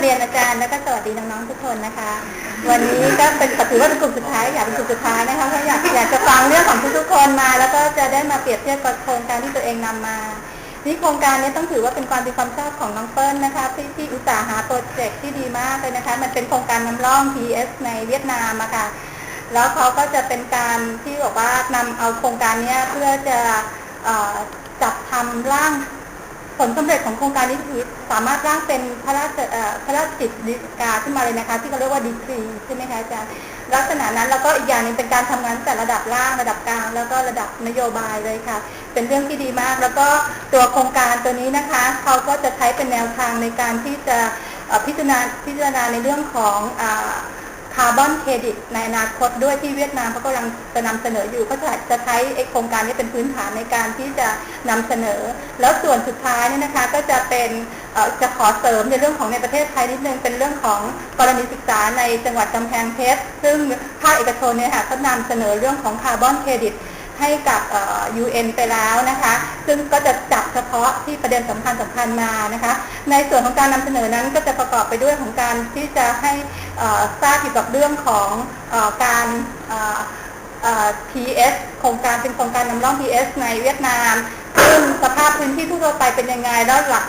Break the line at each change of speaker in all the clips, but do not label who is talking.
เรียนอาจารย์แล้วก็สวัสดีน้องๆทุกคนนะคะ วันนี้ก็เป็นถือว่าเป็นกลุ่มสุดท้ายอยากเป็นกลุ่มสุดท้ายนะคะเพราะอยากอยากจะฟังเรื่องของทุกๆคนมา แล้วก็จะได้มาเปรียบเทียบกับโครงการที่ตัวเองนำมานี่โครงการนี้ต้องถือว่าเป็นความดีความชอบของน้องเปิ้ลนะคะที่ที่อุตสาหาโปรเจกต์ที่ดีมากเลยนะคะ มันเป็นโครงการนำร่อง PS ในเวียดนามอะค่ะแล้วเขาก็จะเป็นการที่บอกว่านำเอาโครงการนี้เพื่อจะออจัดทำร่าง ผลสำเร็จของโครงการนี้คือสามารถร่างเป็นพระราชพระราชกิจดีกาขึ้นมาเลยนะคะ ที่เขาเรียกว่าดีกรีใช่ไหมคะอาจารย์ลักษณะนั้นแล้วก็อีกอย่างหนึงเป็นการทำงานแต่ระดับล่างระดับกลาง แล้วก็ระดับนโยบายเลยค่ะ เป็นเรื่องที่ดีมาก แล้วก็ตัวโครงการตัวนี้นะคะเขาก็จะใช้เป็นแนวทางในการที่จะพิจารณาพิจารณาในเรื่องของ คาร์บอนเครดิตในอนาคตด้วยที่เวียดนามเขากำลังจะนำเสนออยู่ก็จะจะใช้โครงการนี้เป็นพื้นฐานในการที่จะนำเสนอ แล้วส่วนสุดท้ายเนี่ยนะคะก็จะเป็นจะขอเสริมในเรื่องของในประเทศไทยนิดนึงเป็นเรื่องของกรณีศึกษาในจังหวัดกำแพงเพชรซึ่งภาคเอกชนเนี่ยค่ะเขานำเสนอเรื่องของคาร์บอนเครดิต ให้กับเอ่อ UN ไปแล้วนะคะ ซึ่งก็จะจับเฉพาะที่ประเด็นสำคัญสำคัญมานะคะ ในส่วนของการนำเสนอนั้นก็จะประกอบไปด้วยของการที่จะให้ทราบเกี่ยวกับเรื่องของอการ PS โครงการเป็นโครงการนำร่อง PS ในเวียดนาม ซึ่งสภาพพื้นที่ทั่วไปเป็นยังไงแล้วหลัก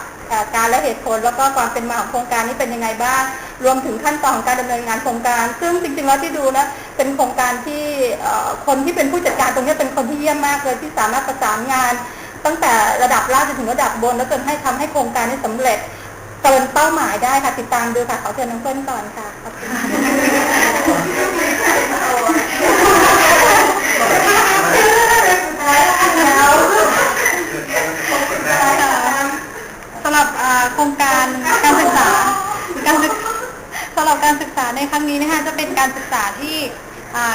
การและเหตุผล แล้วก็ความเป็นมาของโครงการนี้เป็นยังไงบ้าง รวมถึงขั้นตอนของการดำเนินงานโครงการ ซึ่งจริงๆแล้วที่ดูนะเป็นโครงการที่คนที่เป็นผู้จัดการตรงนี้เป็นคนที่เยี่ยมมากเลยที่สามารถประสานงาน ตั้งแต่ระดับล่างจนถึงระดับบน แล้วจนให้ทำให้โครงการนี้สำเร็จเกินเป้าหมายได้ค่ะติดตามดูค่ะขอเชิญน้องเปิ้ลก่อนค่ะขอบคุณ ครงการการศึกษาการศึกสำหรับการศึกษาในครั้งนี้นะคะจะเป็นการศึกษาที่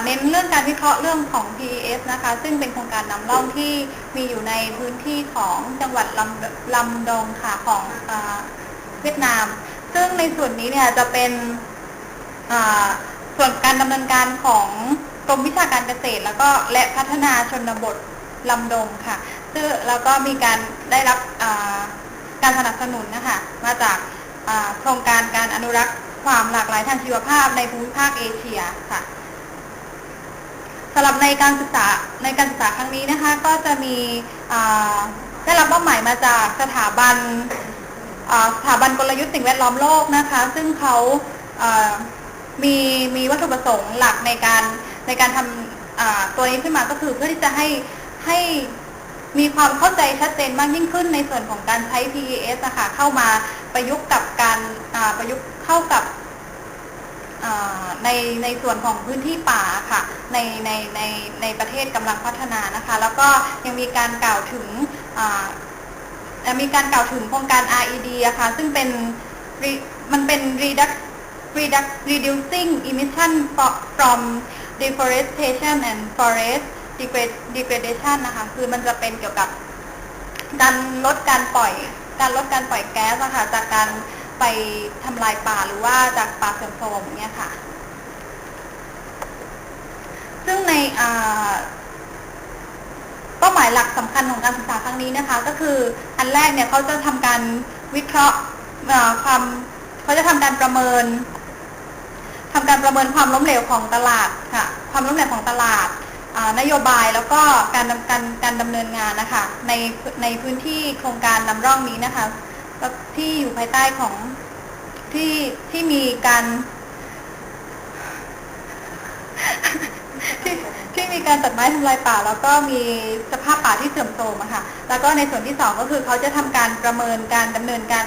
เน้นเรื่องการวิเคราะห์เรื่องของ PES นะคะ ซึ่งเป็นโครงการนำร่องที่มีอยู่ในพื้นที่ของจังหวัดลำลำดงค่ะของอเวียดนาม ซึ่งในส่วนนี้เนี่ยจะเป็นส่วนการดำเนินการของกรมวิชาการเกษตร แล้วก็และพัฒนาชนบทลำดงค่ะซึ่งแล้วก็มีการได้รับ การสนับสนุนนะคะมาจากโครงการการอนุรักษ์ความหลากหลายทางชีวภาพในภูมิภาคเอเชียค่ะสำหรับในการศึกษาในการศึกษาครั้งนี้นะคะก็จะมีได้รับมอบหมายมาจากสถาบันสถาบันกลยุทธ์สิ่งแวดล้อมโลกนะคะ ซึ่งเขาามีมีวัตถุประสงค์หลักในการในการทำตัวนี้ขึ้นมาก็คือเพื่อที่จะให้ให้ มีความเข้าใจชัดเจนมากยิ่งขึ้นในส่วนของการใช้ PES อะค่ะเข้ามาประยุกต์กับการประยุกต์เข้ากับในในส่วนของพื้นที่ป่าค่ะในในในในประเทศกำลังพัฒนานะคะ แล้วก็ยังมีการกล่าวถึงมีการกล่าวถึงโครงการ RED อะค่ะซึ่งเป็นมันเป็น reduc reduc reducing emission from deforestation and forest degradation นะคะ คือมันจะเป็นเกี่ยวกับการลดการปล่อย การลดการปล่อยแก๊สอะค่ะ จากการไปทำลายป่าหรือว่าจากป่าเสื่อมโทรมเงี้ยค่ะ ซึ่งในเป้าหมายหลักสำคัญของการศึกษาครั้งนี้นะคะ ก็คืออันแรกเนี่ยเขาจะทำการวิเคราะห์ความเขาจะทำการประเมินทำการประเมินความล้มเหลวของตลาดค่ะ ความล้มเหลวของตลาด นโยบายแล้วก็การดำการการดำเนินงานนะคะในในพื้นที่โครงการนำร่องนี้นะคะที่อยู่ภายใต้ของที่ที่มีการที่ที่มีการตัดไม้ทำลายป่า แล้วก็มีสภาพป่าที่เสื่อมโทรมอะค่ะ แล้วก็ในส่วนที่สองก็คือเขาจะทำการประเมินการดำเนินการ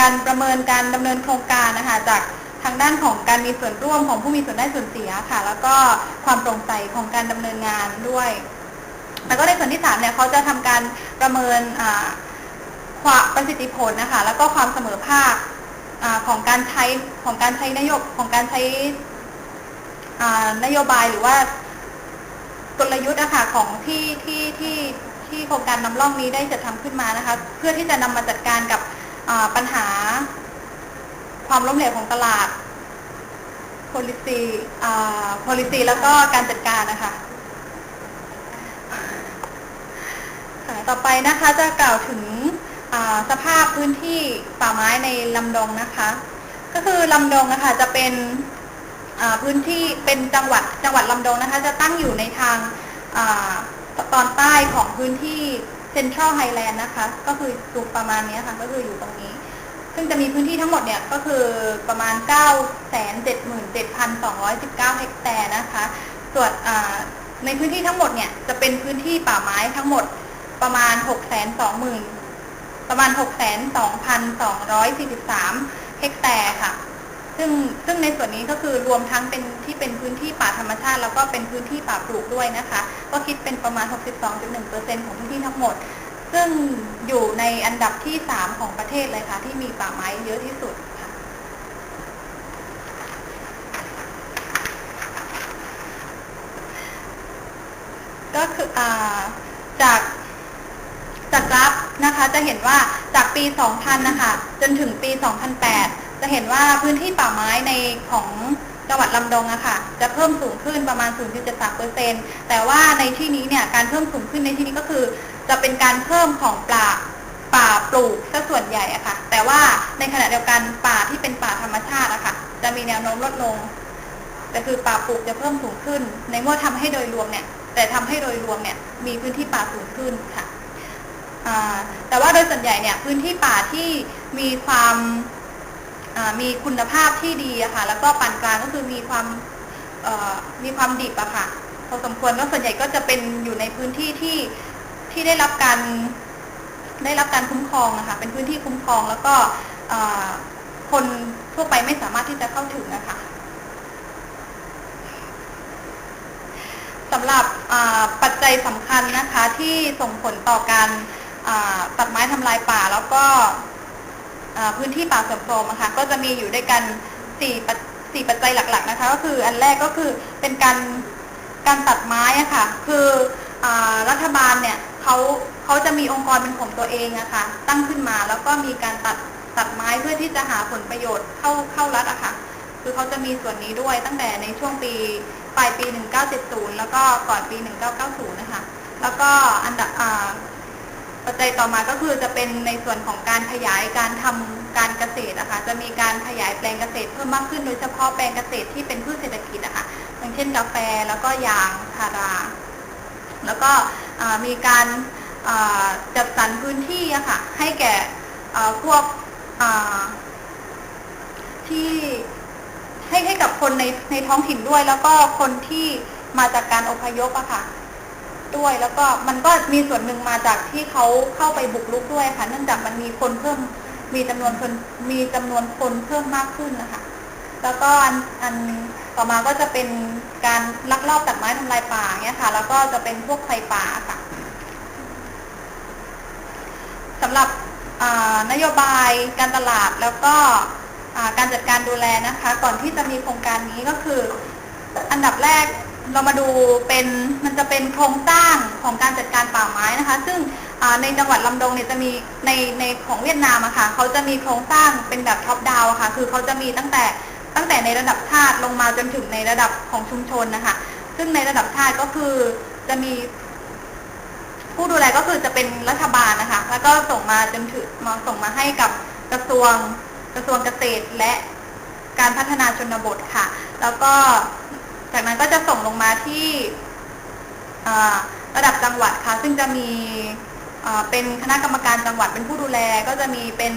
การประเมินการดำเนินโครงการนะคะจาก ทางด้านของการมีส่วนร่วมของผู้มีส่วนได้ส่วนเสียค่ะ แล้วก็ความโปร่งใสของการดำเนินงานด้วย แล้วก็ในส่วนที่สามเนี่ยเขาจะทำการประเมินความประสิทธิผลนะคะ แล้วก็ความเสมอภาคของการใช้ของการใช้นโยบของการใช้นโยบายหรือว่ากลยุทธ์อะคะของที่ที่ที่ที่โครงการนำร่องนี้ได้จัดทำขึ้นมานะคะ เพื่อที่จะนำมาจัดการกับปัญหา ความล้มเหลวของตลาด policy policy แล้วก็การจัดการนะคะต่อไปนะคะจะกล่าวถึงสภาพพื้นที่ป่าไม้ในลำดงนะคะ ก็คือลำดงนะคะจะเป็นพื้นที่เป็นจังหวัดจังหวัดลำดงนะคะ จะตั้งอยู่ในทางอตอนใต้ของพื้นที่เซ็นทรัลไฮแลนด์นะคะ ก็คือสูงประมาณนี้ค่ะ ก็คืออยู่ตรงนี้ ซึ่งจะมีพื้นที่ทั้งหมดเนี่ยก็คือประมาณ 9 7 7 2 1 9 เฮกแตร์นะคะ ส่วนในพื้นที่ทั้งหมดเนี่ยจะเป็นพื้นที่ป่าไม้ทั้งหมดประมาณ 6 2 0 0 0 0ประมาณ 6 2 2 4 3 เฮกแตร์ค่ะ ซึ่งซึ่งในส่วนนี้ก็คือรวมทั้งเป็นที่เป็นพื้นที่ป่าธรรมชาติ แล้วก็เป็นพื้นที่ป่าปลูกด้วยนะคะ ก็คิดเป็นประมาณ 62.1%ของพื้นที่ทั้งหมด ซึ่งอยู่ในอันดับที่3ของประเทศเลยค่ะ ที่มีป่าไม้เยอะที่สุดค่ะ ก็คืออจากจากกราฟนะคะ จะเห็นว่าจากปี 2000 นะคะ จนถึงปี 2008 จะเห็นว่าพื้นที่ป่าไม้ในของจังหวัดลำดงอะค่ะ จะเพิ่มสูงขึ้นประมาณ 0.73%แต่ว่าในที่นี้เนี่ย การเพิ่มสูงขึ้นในที่นี้ก็คือ จะเป็นการเพิ่มของป่าป่าปลูกซะส่วนใหญ่อะค่ะ แต่ว่าในขณะเดียวกันป่าที่เป็นป่าธรรมชาติอะค่ะ จะมีแนวโน้มลดลงแต่คือป่าปลูกจะเพิ่มสูงขึ้น ในเมื่อทำให้โดยรวมเนี่ย แต่ทำให้โดยรวมเนี่ยมีพื้นที่ป่าสูงขึ้นค่ะแต่ว่าโดยส่วนใหญ่เนี่ยพื้นที่ป่าที่มีความมีคุณภาพที่ดีอะค่ะ แล้วก็ปานกลางก็คือมีความมีความดิบอะค่ะพอสมควรก็ส่วนใหญ่ก็จะเป็นอยู่ในพื้นที่ที่ ที่ได้รับการได้รับการคุ้มครองอะคะเป็นพื้นที่คุ้มครองแล้วก็คนทั่วไปไม่สามารถที่จะเข้าถึงนะคะสำหรับปัจจัยสำคัญนะคะที่ส่งผลต่อการตัดไม้ทำลายป่า แล้วก็พื้นที่ป่าเสื่อมโทรมอะคะก็จะมีอยู่ด้วยกันสี่ปัจสี่ปัจจัยหลักๆนะคะก็คืออันแรกก็คือเป็นการการตัดไม้อะค่ะคืออรัฐบาลเนี่ย เขาเขาจะมีองค์กรเป็นของตัวเองอะค่ะ ตั้งขึ้นมาแล้วก็มีการตัดตัดไม้เพื่อที่จะหาผลประโยชน์เข้าเข้ารัฐอะค่ะ คือเขาจะมีส่วนนี้ด้วยตั้งแต่ในช่วงปีปลายปี 1970 แล้วก็ก่อนปี 1990 นะคะ แล้วก็อันดับอ่าปัจจัยต่อมาก็คือจะเป็นในส่วนของการขยายการทำการเกษตรนะคะจะมีการขยายแปลงเกษตรเพิ่มมากขึ้นโดยเฉพาะแปลงเกษตรที่เป็นพืชเศรษฐกิจนะคะอย่างเช่นกาแฟแล้วก็ยางพารา แล้วก็ มีการจัดสรรพื้นที่อะค่ะ ให้แก่พวกที่ให้ให้กับคนในในท้องถิ่นด้วย แล้วก็คนที่มาจากการอพยพอะค่ะ ด้วยแล้วก็มันก็มีส่วนหนึ่งมาจากที่เขาเข้าไปบุกรุกด้วยค่ะ เนื่องจากมันมีคนเพิ่มมีจำนวนคนมีจำนวนคนเพิ่มมากขึ้นนะคะ แล้วก็อันอันต่อมาก็จะเป็น การลักลอบตัดไม้ทำลายป่าเงี้ยค่ะ แล้วก็จะเป็นพวกไฟป่าค่ะสำหรับนโยบายการตลาดแล้วก็การจัดการดูแลนะคะ ก่อนที่จะมีโครงการนี้ก็คือ อันดับแรกเรามาดูเป็นมันจะเป็นโครงสร้างของการจัดการป่าไม้นะคะ ซึ่งในจังหวัดลำดงเนี่ยจะมีในในของเวียดนามอะค่ะเขาจะมีโครงสร้างเป็นแบบท็อปดาวค่ะ คือเขาจะมีตั้งแต่ ตั้งแต่ในระดับชาติลงมาจนถึงในระดับของชุมชนนะคะ ซึ่งในระดับชาติก็คือจะมี ผู้ดูแลก็คือจะเป็นรัฐบาลนะคะ แล้วก็ส่งมาจนถึงมาส่งมาให้กับกระทรวงกระทรวงเกษตรและการพัฒนาชนบทค่ะ แล้วก็จากนั้นก็จะส่งลงมาที่ระดับจังหวัดค่ะ ซึ่งจะมีเป็นคณะกรรมการจังหวัดเป็นผู้ดูแล ก็จะมีเป็น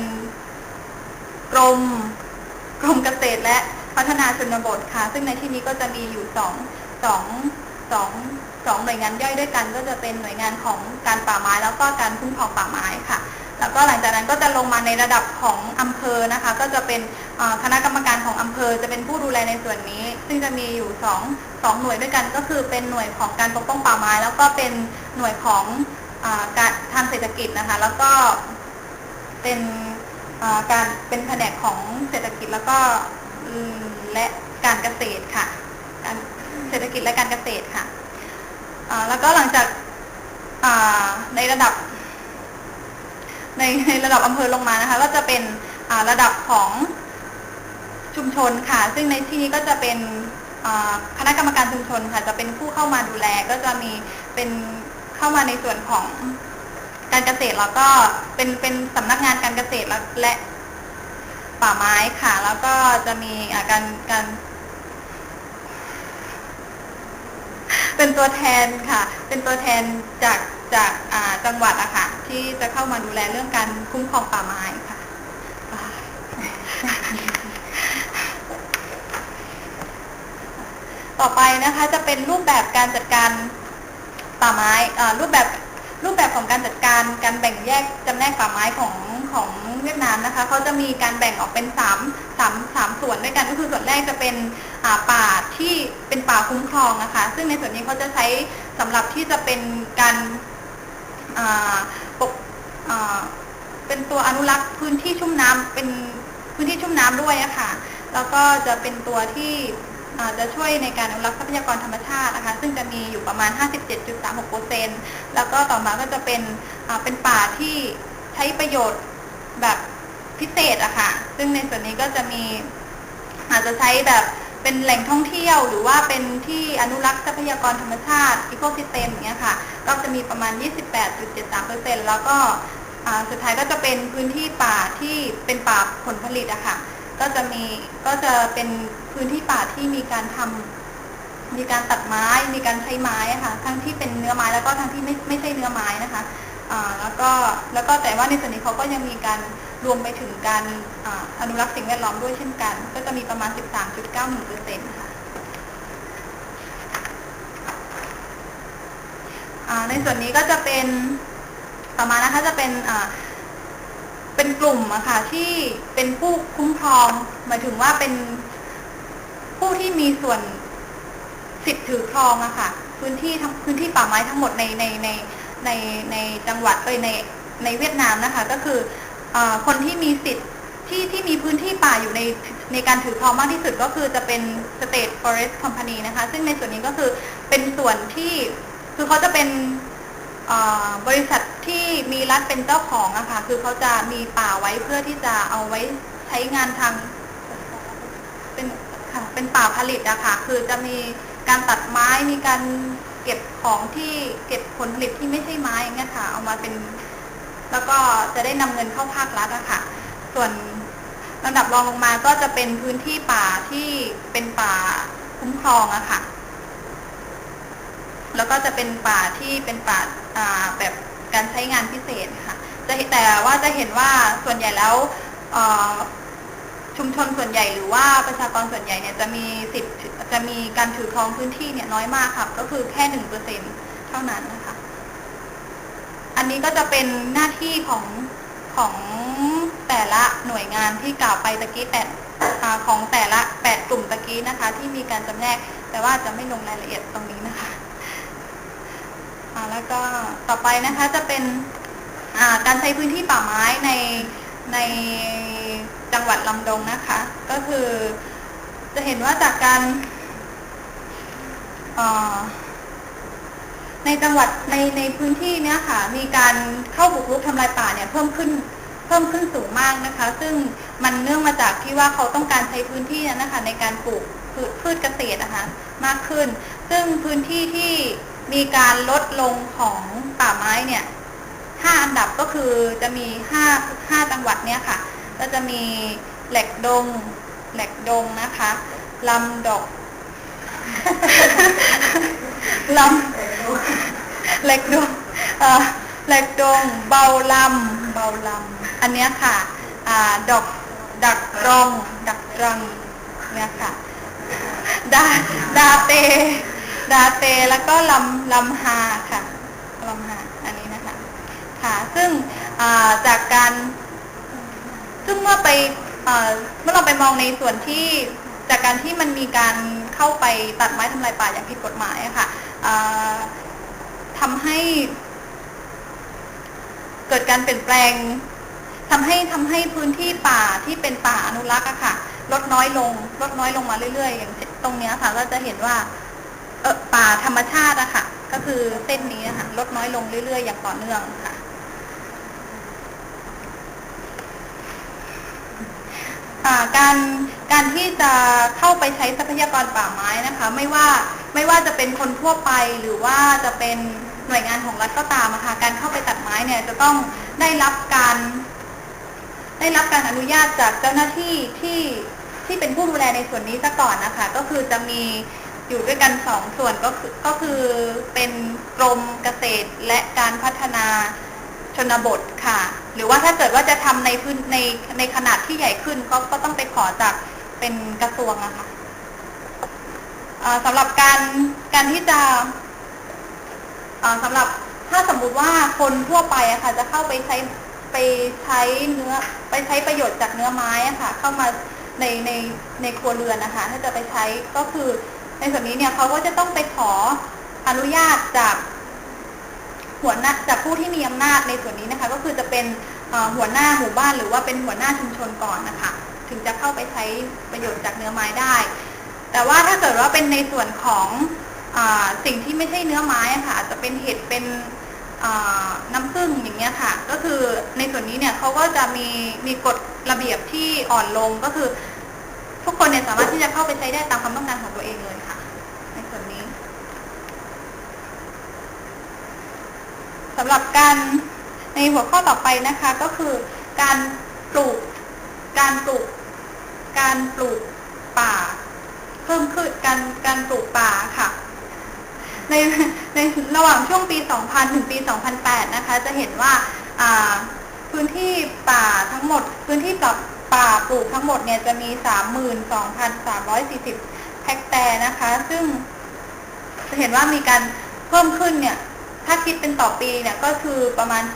กรม กรมเกษตรและพัฒนาชนบทค่ะ ซึ่งในที่นี้ก็จะมีอยู่สองสองสองสองหน่วยงานย่อยด้วยกัน ก็จะเป็นหน่วยงานของการป่าไม้แล้วก็การคุ้มครองป่าไม้ค่ะ แล้วก็หลังจากนั้นก็จะลงมาในระดับของอำเภอนะคะ ก็จะเป็นคณะกรรมการของอำเภอ จะเป็นผู้ดูแลในส่วนนี้ ซึ่งจะมีอยู่สองสองหน่วยด้วยกัน ก็คือเป็นหน่วยของการปกป้องป่าไม้ แล้วก็เป็นหน่วยของอการทางเศรษฐกิจนะคะ แล้วก็เป็น การเป็นแผนกของเศรษฐกิจแล้วก็และการเกษตรค่ะการเศรษฐกิจและการเกษตรค่ะแล้วก็หลังจากในระดับ ในในระดับอำเภอลงมานะคะ ก็จะเป็นระดับของชุมชนค่ะ ซึ่งในที่นี้ก็จะเป็นคณะกรรมการชุมชนค่ะ จะเป็นผู้เข้ามาดูแลก็จะมีเป็นเข้ามาในส่วนของ การเกษตรแล้วก็เป็นเป็นสำนักงานการเกษตรและและป่าไม้ค่ะ แล้วก็จะมีการการ เป็นตัวแทนค่ะ เป็นตัวแทนจากจากจังหวัดอะค่ะ ที่จะเข้ามาดูแลเรื่องการคุ้มครองป่าไม้ค่ะต่อไปนะคะจะเป็นรูปแบบการจัดการป่าไม้รูปแบบ รูปแบบของการจัดการการแบ่งแยกจำแนกป่าไม้ของของเวียดนามนะคะเขาจะมีการแบ่งออกเป็นสามสามสามส่วนด้วยกันก็คือส่วนแรกจะเป็นป่าที่เป็นป่าคุ้มครองนะคะ ซึ่งในส่วนนี้เขาจะใช้สำหรับที่จะเป็นการปกเป็นตัวอนุรักษ์พื้นที่ชุ่มน้ำเป็นพื้นที่ชุ่มน้ำด้วยอะค่ะแล้วก็จะเป็นตัวที่ จะช่วยในการอนุรักษ์ทรัพยากรธรรมชาตินะคะซึ่งจะมีอยู่ประมาณ 57.36%แล้วก็ต่อมาก็จะเป็นเป็นป่าที่ใช้ประโยชน์แบบพิเศษอะค่ะ ซึ่งในส่วนนี้ก็จะมีอาจจะใช้แบบเป็นแหล่งท่องเที่ยว หรือว่าเป็นที่อนุรักษ์ทรัพยากรธรรมชาติอีโคซิสเต็มอย่างเงี้ยค่ะ ก็จะมีประมาณ 28.73%แล้วก็สุดท้ายก็จะเป็นพื้นที่ป่าที่เป็นป่าผลผลิตอะค่ะ ก็จะมีก็จะเป็นพื้นที่ป่าที่มีการทำมีการตัดไม้ มีการใช้ไม้ะค่ะ ทั้งที่เป็นเนื้อไม้แล้วก็ทั้งที่ไม่ไม่ใช่เนื้อไม้นะคะแล้วก็แล้วก็แต่ว่าในส่วนนี้เขาก็ยังมีการรวมไปถึงการออนุรักษ์สิ่งแวดล้อมด้วยเช่นกัน ก็จะมีประมาณ 13.91%ค่ะในส่วนนี้ก็จะเป็นต่อมานะคะจะเป็นอ เป็นกลุ่มอะค่ะที่เป็นผู้คุ้มครอง หมายถึงว่าเป็นผู้ที่มีส่วนสิทธิ์ถือครองอะค่ะ พื้นที่ทั้งพื้นที่ป่าไม้ทั้งหมดในในในในในจังหวัดเอ้ยในในเวียดนามนะคะ ก็คือเออคนที่มีสิทธิ์ที่ที่มีพื้นที่ป่าอยู่ในในการถือครองมากที่สุดก็คือจะเป็น State Forest Company นะคะ ซึ่งในส่วนนี้ก็คือเป็นส่วนที่คือเขาจะเป็น บริษัทที่มีรัฐเป็นเจ้าของอะค่ะคือเขาจะมีป่าไว้เพื่อที่จะเอาไว้ใช้งานทางเป็นค่ะเป็นป่าผลิตอะค่ะคือจะมีการตัดไม้มีการเก็บของที่เก็บผลผลิตที่ไม่ใช่ไม้อย่างเงี้ยค่ะ เอามาเป็น แล้วก็จะได้นำเงินเข้าภาครัฐอะค่ะ ส่วนลำดับรองลงมาก็จะเป็นพื้นที่ป่าที่เป็นป่าคุ้มครองอะค่ะ แล้วก็จะเป็นป่าที่เป็นป่าแบบการใช้งานพิเศษค่ะจะแต่ว่าจะเห็นว่าส่วนใหญ่แล้วชุมชนส่วนใหญ่หรือว่าประชากรส่วนใหญ่เนี่ยจะมีสิทธิ์จะมีการถือครองพื้นที่เนี่ยน้อยมากค่ะก็คือแค่หนึ่งเปอร์เซ็นเท่านั้นนะคะ อันนี้ก็จะเป็นหน้าที่ของของแต่ละหน่วยงานที่กล่าวไปตะกี้แต่ของแต่ละแปดกลุ่มตะกี้นะคะ ที่มีการจำแนกแต่ว่าจะไม่ลงรายละเอียดตรงนี้นะคะ แล้วก็ต่อไปนะคะจะเป็นการใช้พื้นที่ป่าไม้ในในจังหวัดลำดงนะคะ ก็คือจะเห็นว่าจากการในจังหวัดในในพื้นที่เนี้ยค่ะ มีการเข้าบุกรุกทำลายป่าเนี่ยเพิ่มขึ้นเพิ่มขึ้นสูงมากนะคะ ซึ่งมันเนื่องมาจากที่ว่าเขาต้องการใช้พื้นที่นั้นนะคะ ในการปลูกพืชเกษตรนะคะมากขึ้น ซึ่งพื้นที่ที่ มีการลดลงของป่าไม้เนี่ยห้าอันดับก็คือจะมีห้าห้าจังหวัดเนี่ยค่ะ ก็จะมีแหลกดงแหลกดงนะคะลำดอกลำแหลกดงเอ่อแหลกดง เบาลำเบาลำอันเนี้ยค่ะอ่าดอกดักรอง ดักรังเนี่ยค่ะ ดาดาเต ดาเตแล้วก็ลำลำฮาค่ะลำฮาอันนี้นะคะค่ะซึ่งาจากการซึ่งเมื่อไปเมื่อเราไปมองในส่วนที่จากการที่มันมีการเข้าไปตัดไม้ทำลายป่าอย่างผิดกฎหมายค่ะทำให้เกิดการเปลี่ยนแปลงทำให้ทำให้พื้นที่ป่าที่เป็นป่าอนุรักษ์อะค่ะ ลดน้อยลง ลดน้อยลงมาเรื่อยๆ อย่างตรงนี้ค่ะก็จะเห็นว่า เออป่าธรรมชาติอะค่ะ ก็คือเส้นนี้นะคะลดน้อยลงเรื่อย ๆ อย่างต่อเนื่องค่ะ การการที่จะเข้าไปใช้ทรัพยากรป่าไม้นะคะ ไม่ว่าไม่ว่าจะเป็นคนทั่วไปหรือว่าจะเป็นหน่วยงานของรัฐก็ตามอะคะการเข้าไปตัดไม้เนี่ยจะต้องได้รับการ ได้รับการอนุญาตจากเจ้าหน้าที่ที่ที่เป็นผู้ดูแลในส่วนนี้ซะก่อนนะคะ ก็คือจะมี อยู่ด้วยกันสองส่วนก็คือก็คือเป็นกรมเกษตรและการพัฒนาชนบทค่ะ หรือว่าถ้าเกิดว่าจะทำในพื้นในในขนาดที่ใหญ่ขึ้นก็ก็ต้องไปขอจากเป็นกระทรวงอะค่ะสำหรับการการที่จะสำหรับถ้าสมมุติว่าคนทั่วไปอะค่ะจะเข้าไปใช้ไปใช้เนื้อไปใช้ประโยชน์จากเนื้อไม้อะค่ะ เข้ามาในในในครัวเรือนนะคะ ถ้าจะไปใช้ก็คือ ในส่วนนี้เนี่ยเขาก็จะต้องไปขออนุญาตจากหัวหน้าจากผู้ที่มีอำนาจในส่วนนี้นะคะ ก็คือจะเป็นหัวหน้าหมู่บ้านหรือว่าเป็นหัวหน้าชุมชนก่อนนะคะ ถึงจะเข้าไปใช้ประโยชน์จากเนื้อไม้ได้ แต่ว่าถ้าเกิดว่าเป็นในส่วนของอสิ่งที่ไม่ใช่เนื้อไม้ะค่ะอาจจะเป็นเห็ดเป็นน้ำผึ้งอย่างเงี้ยค่ะ ก็คือในส่วนนี้เนี่ยเขาก็จะมีมีกฎระเบียบที่อ่อนลงก็คือ ทุกคนเนี่ยสามารถที่จะเข้าไปใช้ได้ตามความต้องการของตัวเองเลยค่ะ ในส่วนนี้ สำหรับการในหัวข้อต่อไปนะคะก็คือการปลูก การปลูก การปลูกป่า เพิ่มขึ้นการการปลูกป่าค่ะ ในในระหว่างช่วงปี 2000 ถึงปี 2008 นะคะ จะเห็นว่าพื้นที่ป่าทั้งหมด พื้นที่ป่าป่าปลูกทั้งหมดเนี่ยจะมี 32,340เฮกแตร์นะคะ ซึ่งจะเห็นว่ามีการเพิ่มขึ้นเนี่ย ถ้าคิดเป็นต่อปีเนี่ยก็คือประมาณ 4,000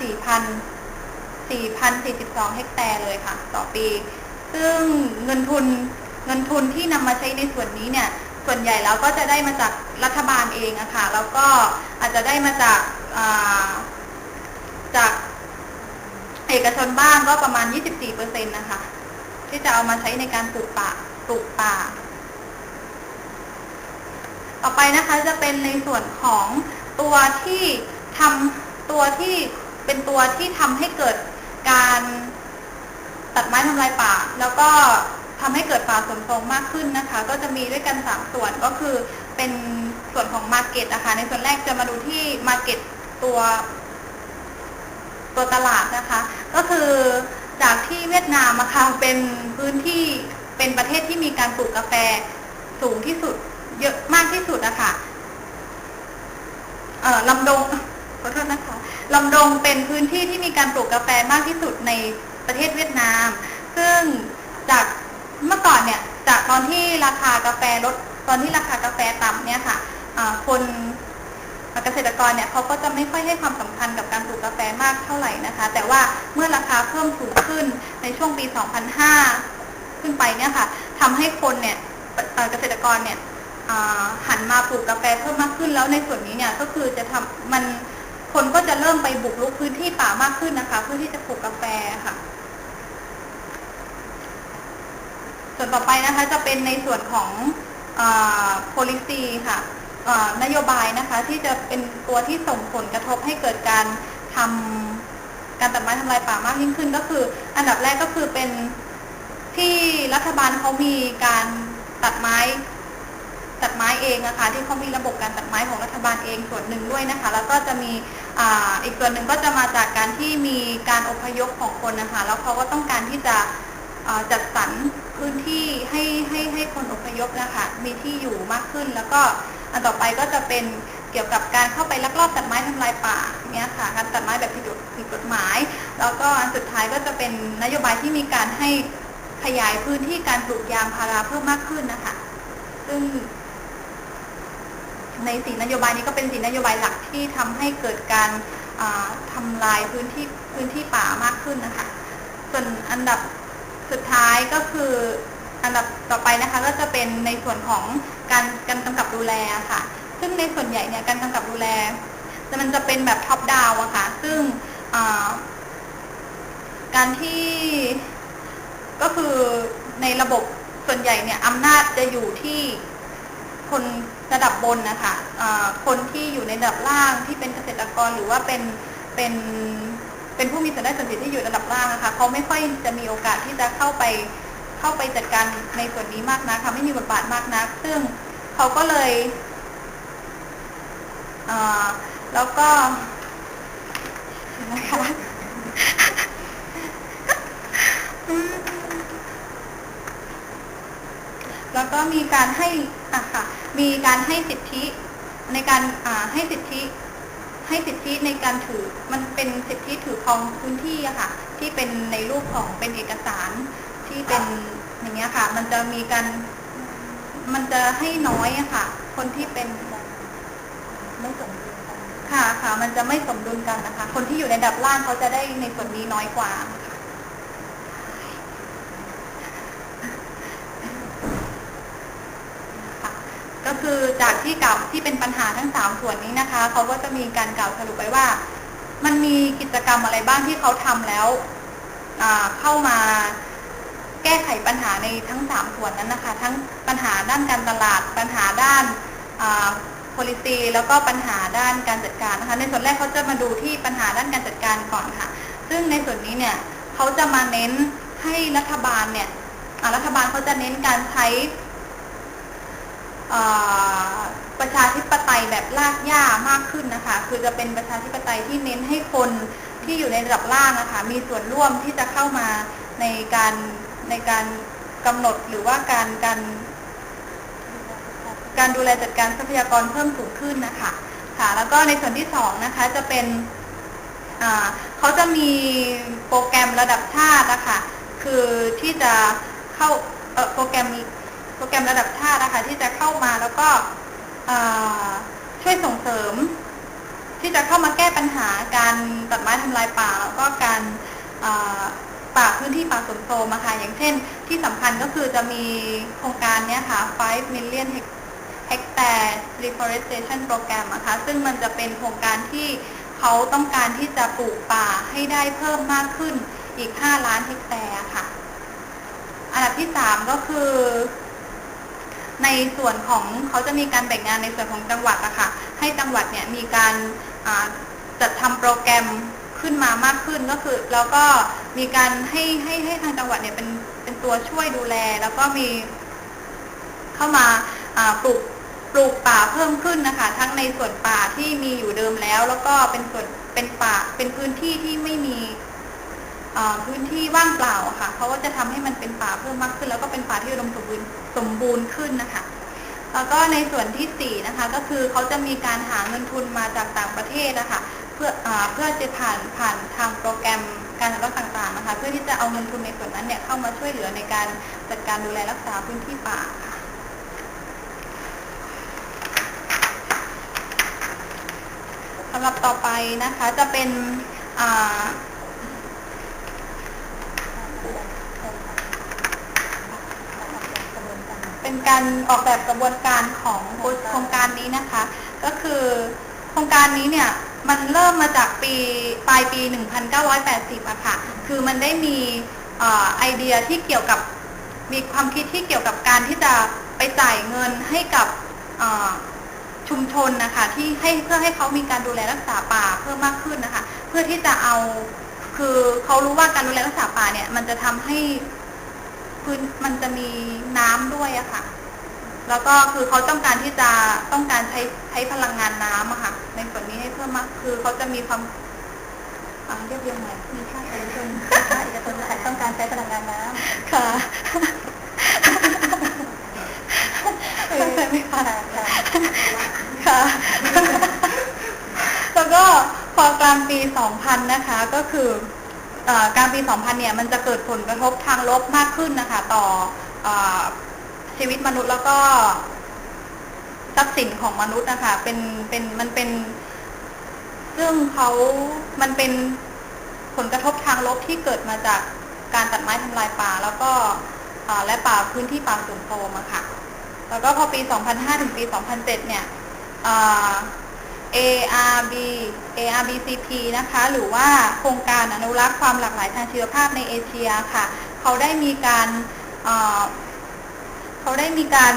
4,042 เฮกแตร์เลยค่ะ ต่อปี ซึ่งเงินทุนเงินทุนที่นำมาใช้ในส่วนนี้เนี่ย ส่วนใหญ่แล้วก็จะได้มาจากรัฐบาลเองอะค่ะ แล้วก็อาจจะได้มาจากาจากเอกชนบ้างก็ประมาณ 24%นะคะ ที่จะเอามาใช้ในการปลูกป่าปลูกป่า ต่อไปนะคะจะเป็นในส่วนของ ตัวที่ทำตัวที่เป็นตัวที่ทำให้เกิดการตัดไม้ทำลายป่า แล้วก็ทำให้เกิดป่าสมทรงมากขึ้นนะคะ ก็จะมีด้วยกันสามส่วนก็คือเป็นส่วนของมาร์เก็ตนะคะในส่วนแรกจะมาดูที่มาร์เก็ตตัวตัวตลาดนะคะ ก็คือจากที่เวียดนามอะค่ะเป็นพื้นที่เป็นประเทศที่มีการปลูกกาแฟสูงที่สุดเยอะมากที่สุดนะคะเอ่อ ลำดงขอโทษนะคะลำดงเป็นพื้นที่ที่มีการปลูกกาแฟมากที่สุดในประเทศเวียดนาม ซึ่งจากเมื่อก่อนเนี่ยจากตอนที่ราคากาแฟลดตอนที่ราคากาแฟต่ำเนี่ยค่ะคนเกษตรกรเนี่ยเขาก็จะไม่ค่อยให้ความสำคัญกับการปลูกกาแฟมากเท่าไหร่นะคะ แต่ว่าเมื่อราคาเพิ่มสูงขึ้นในช่วงปี 2005 ขึ้นไปเนี่ยค่ะทำให้คนเนี่ยเกษตรกรเนี่ย หันมาปลูกกาแฟเพิ่มมากขึ้นแล้วในส่วนนี้เนี่ยก็คือจะทำมันคนก็จะเริ่มไปบุกรุกพื้นที่ป่ามากขึ้นนะคะ เพื่อที่จะปลูกกาแฟค่ะ ส่วนต่อไปนะคะจะเป็นในส่วนของอ policy ค่ะนโยบายนะคะที่จะเป็นตัวที่ส่งผลกระทบให้เกิดการทำการตัดไม้ทำลายป่ามากยิ่งขึ้น ก็คือ อันดับแรกก็คือเป็นที่รัฐบาลเขามีการตัดไม้ ตัดไม้เองนะคะที่เขามีระบบการตัดไม้ของรัฐบาลเองส่วนหนึ่งด้วยนะคะ แล้วก็จะมีอ,อีกส่วนหนึ่งก็จะมาจากการที่มีการอพยพของคนนะคะ แล้วเขาก็ต้องการที่จะจัดสรรพื้นที่ให้ให้ให้คนอพยพนะคะมีที่อยู่มากขึ้น แล้วก็อันต่อไปก็จะเป็นเกี่ยวกับการเข้าไปลักลอบตัดไม้ทำลายป่าเนี่ยค่ะการตัดไม้แบบผิดผิดกฎหมาย แล้วก็อันสุดท้ายก็จะเป็นนโยบายที่มีการให้ขยายพื้นที่การปลูกยางพาราเพิ่มมากขึ้นนะคะ ซึ่ง ในสีนโยบายนี้ก็เป็นสีนโยบายหลักที่ทำให้เกิดการอ่าทำลายพื้นที่พื้นที่ป่ามากขึ้นนะคะ ส่วนอันดับสุดท้ายก็คืออันดับต่อไปนะคะก็จะเป็นในส่วนของการการกำกับดูแลค่ะ ซึ่งในส่วนใหญ่เนี่ยการกำกับดูแลจะมันจะเป็นแบบท็อปดาวอะค่ะ ซึ่งการที่ก็คือในระบบส่วนใหญ่เนี่ยอำนาจจะอยู่ที่ คนระดับบนนะคะะคนที่อยู่ในระดับล่างที่เป็นเกษตรกรหรือว่าเป็นเป็นเป็นผู้มีส่วนได้ส่วนเสียที่อยู่ระดับล่างนะคะเขาไม่ค่อยจะมีโอกาสที่จะเข้าไปเข้าไปจัดการในส่วนนี้มากนะคะไม่มีบทบาทมากนะัก ซึ่งเขาก็เลยแล้วก็นะคะแล้วก็มีการให้ อะค่ะมีการให้สิทธิในการอ่าให้สิทธิ ให้สิทธิในการถือมันเป็นสิทธิถือครองพื้นที่อะค่ะ ที่เป็นในรูปของเป็นเอกสารที่เป็นอย่างเงี้ยค่ะ มันจะมีการมันจะให้น้อยอะค่ะ คนที่เป็น
ไม่สมดุลกัน
ค่ะค่ะ มันจะไม่สมดุลกันนะคะ คนที่อยู่ในดับล่างเขาจะได้ในส่วนนี้น้อยกว่าค่ะ คือจากที่กล่าวที่เป็นปัญหาทั้งสามส่วนนี้นะคะเขาก็จะมีการกล่าวสรุปไว้ว่า มันมีกิจกรรมอะไรบ้างที่เขาทำแล้วเข้ามาแก้ไขปัญหาในทั้งสามส่วนนั้นนะคะ ทั้งปัญหาด้านการตลาด ปัญหาด้านอ่า policy แล้วก็ปัญหาด้านการจัดการนะคะ ในส่วนแรกเขาจะมาดูที่ปัญหาด้านการจัดการก่อนค่ะ ซึ่งในส่วนนี้เนี่ยเขาจะมาเน้นให้รัฐบาลเนี่ยรัฐบาลเขาจะเน้นการใช้ ประชาธิปไตยแบบลากย่ามากขึ้นนะคะ คือจะเป็นประชาธิปไตยที่เน้นให้คนที่อยู่ในระดับล่างนะคะ มีส่วนร่วมที่จะเข้ามาในการในการกำหนดหรือว่าการการการดูแลจัดการทรัพยากรเพิ่มสูงขึ้นนะคะ ค่ะ แล้วก็ในส่วนที่สองนะคะจะเป็นเขาจะมีโปรแกรมระดับชาตินะคะ คือที่จะเข้าโปรแกรม รแกรมระดับชาตินะคะที่จะเข้ามาแล้วก็ช่วยส่งเสริม ที่จะเข้ามาแก้ปัญหาการตัดไม้ทำลายป่าแล้วก็การป่าพื้นที่ป่าสมโทรมอะค่ะอย่างเช่น ที่สำคัญก็คือจะมีโครงการเนี้ยค่ะ 5 million hectare reforestation program อะคะซึ่งมันจะเป็นโครงการที่เขาต้องการที่จะปลูกป่าให้ได้เพิ่มมากขึ้นอีก 5 ล้านเฮกแตร์ค่ะ อันดับที่ 3 ก็คือ ในส่วนของเขาจะมีการแบ่งงานในส่วนของจังหวัดอะค่ะ ให้จังหวัดเนี่ยมีการจัดทำโปรแกรมขึ้นมามากขึ้นก็คือแล้วก็มีการให้ให้ให้ทางจังหวัดเนี่ยเป็นเป็นตัวช่วยดูแล แล้วก็มีเข้ามาปลูกปลูกป่าเพิ่มขึ้นนะคะ ทั้งในส่วนป่าที่มีอยู่เดิมแล้ว แล้วก็เป็นส่วนเป็นป่าเป็นพื้นที่ที่ไม่มี พื้นที่ว่างเปล่าค่ะเขาก็จะทำให้มันเป็นป่าเพิ่มมากขึ้น แล้วก็เป็นป่าที่อุดมสมบูรณ์สมบูรณ์ขึ้นนะคะแล้วก็ในส่วนที่สี่นะคะก็คือเขาจะมีการหาเงินทุนมาจากต่างประเทศนะคะเพื่ออเพื่อจะผ่านผ่านทางโปรแกรมการอนุรักษ์ต่างๆนะคะเพื่อที่จะเอาเงินทุนในส่วนนั้นเนี่ยเข้ามาช่วยเหลือในการจัดการดูแลรักษาพื้นที่ป่าค่ะสำหรับต่อไปนะคะจะเป็นอ่าเป็น การออกแบบกระบวนการของโครงการนี้นะคะ ก็คือโครงการนี้เนี่ยมันเริ่มมาจากปีปลายปี 1980อะค่ะ คือมันได้มีออไอเดียที่เกี่ยวกับมีความคิดที่เกี่ยวกับการที่จะไปจ่ายเงินให้กับชุมชนนะคะที่ให้เพื่อให้เขามีการดูแลรักษาป่าเพิ่มมากขึ้นนะคะ เพื่อที่จะเอาคือเขารู้ว่าการดูแลรักษาป่าเนี่ย มันจะทำให้พื้นมันจะมีน้ำด้วยอะค่ะ แล้วก็คือเขาต้องการที่จะต้องการใช้ใช้พลังงานน้ำอะค่ะ ในส่วนนี้ให้เพิ่มมาก คือเขาจะมีความอ่าเรียบเรียงหน่อยมีค่าเอกชนค่าเอกชนต้องการใช้พลังงานน้ำค่ะเข้าใจไหมคะค่ะ แล้วก็พอกลางปี 2000 นะคะ ก็คือเอ่อกลางปี 2000 เนี่ย มันจะเกิดผลกระทบทางลบมากขึ้นนะคะ ต่อเออ ชีวิตมนุษย์แล้วก็ทรัพย์สินของมนุษย์นะคะเป็นเป็นมันเป็น ซึ่งเขามันเป็นผลกระทบทางลบที่เกิดมาจากการตัดไม้ทำลายป่า แล้วก็และป่าพื้นที่ป่าสูงโทมอะค่ะ แล้วก็พอปี 2005 ถึงปี 2007 เนี่ย ARB ARBCP นะคะ หรือว่าโครงการอนุรักษ์ความหลากหลายทางชีวภาพในเอเชียค่ะ เขาได้มีการ เขาได้มีการ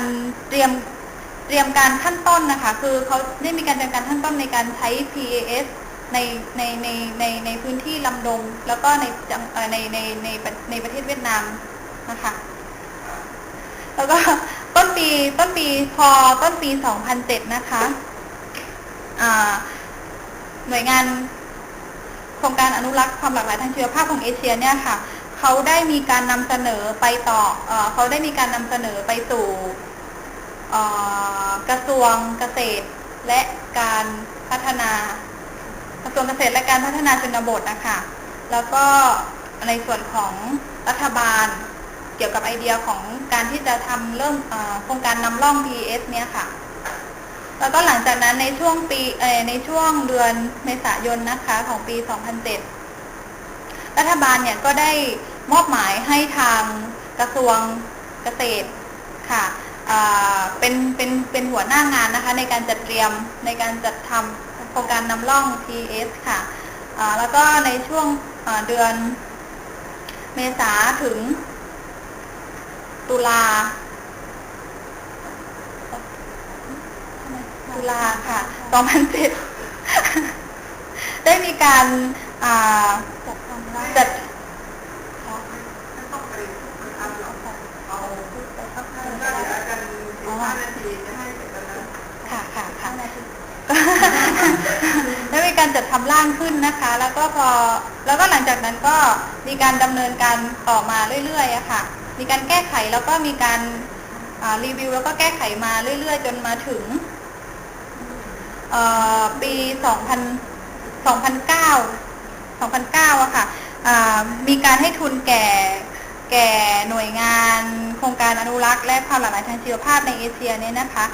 เตรียมเตรียมการขั้นต้นนะคะ คือเขาได้มีการเตรียมการขั้นต้นในการใช้ PAS ในในในในในพื้นที่ลำดง แล้วก็ในในในในในประเทศเวียดนามนะคะ แล้วก็ต้นปีต้นปีพอต้นปี 2007 นะคะหน่วยงานโครงการอนุรักษ์ความหลากหลายทางชีวภาพของเอเชียเนี่ยค่ะ เขาได้มีการนำเสนอไปต่อเอเขาได้มีการนำเสนอไปสู่กระทรวงเกษตรและการพัฒนากระทรวงเกษตรและการพัฒนาชนบทนะคะ แล้วก็ในส่วนของรัฐบาลเกี่ยวกับไอเดียของการที่จะทำเริ่มโครงการนำร่อง PS เนี่ยค่ะ แล้วก็หลังจากนั้นในช่วงปีในช่วงเดือนเมษายนนะคะของปี 2007 รัฐบาลเนี่ยก็ได้มอบหมายให้ทางกระทรวงเกษตรค่ะเป็นเป็นเป็นหัวหน้างานนะคะในการจัดเตรียมในการจัดทำโครงการนำร่อง PS ค่ะแล้วก็ในช่วงเดือนเมษาถึงตุลาตุลาค่ะ2007 ได้มีการอ่า
จัดทำได้
จัด
ไม่ต้องไปทำหรอกเอาไปเข้าข้าง
ก็เดี๋ยวกันสิบห้านาทีจะให้เสร็จแล้วนะ
ค่ะค่ะค่ะ
ห้านาที
ได้มี การจัดทำร่างขึ้นนะคะ แล้วก็พอแล้วก็หลังจากนั้นก็มีการดำเนินการต่อมาเรื่อยๆอะค่ะ มีการแก้ไขแล้วก็มีการรีวิวแล้วก็แก้ไขมาเรื่อย ๆ จนมาถึงปี 2000 2009 2009อะค่ะมีการให้ทุนแก่แก่หน่วยงานโครงการอนุรักษ์และความหลากหลายทางชีวภาพในเอเชียเนี่ยนะคะ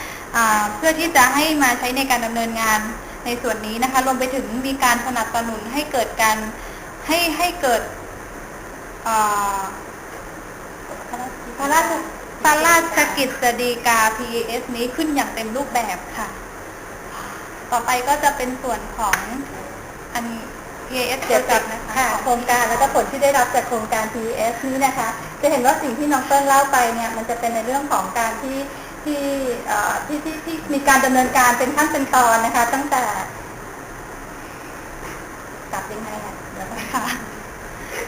เพื่อที่จะให้มาใช้ในการดำเนินงาน ในส่วนนี้นะคะรวมไปถึงมีการสนับสนุนให้เกิดการให้ให้เกิดอ่าพระราชพระราชกิจสฎีกา PES นี้ขึ้นอย่างเต็มรูปแบบค่ะ ต่อไปก็จะเป็นส่วนของอัน PES
เกี่ยวกับ
นะคะ
ค่ะโครงการแล้วก็ผลที่ได้รับจากโครงการ PES นี้นะคะ จะเห็นว่าสิ่งที่น้องเปิ้ลเล่าไปเนี่ยมันจะเป็นในเรื่องของการที่ ที่ที่ที่ที่มีการดำเนินการเป็นขั้นเป็นตอนนะคะ ตั้งแต่กลับยังไงอ่เดี๋ย
วนะคะ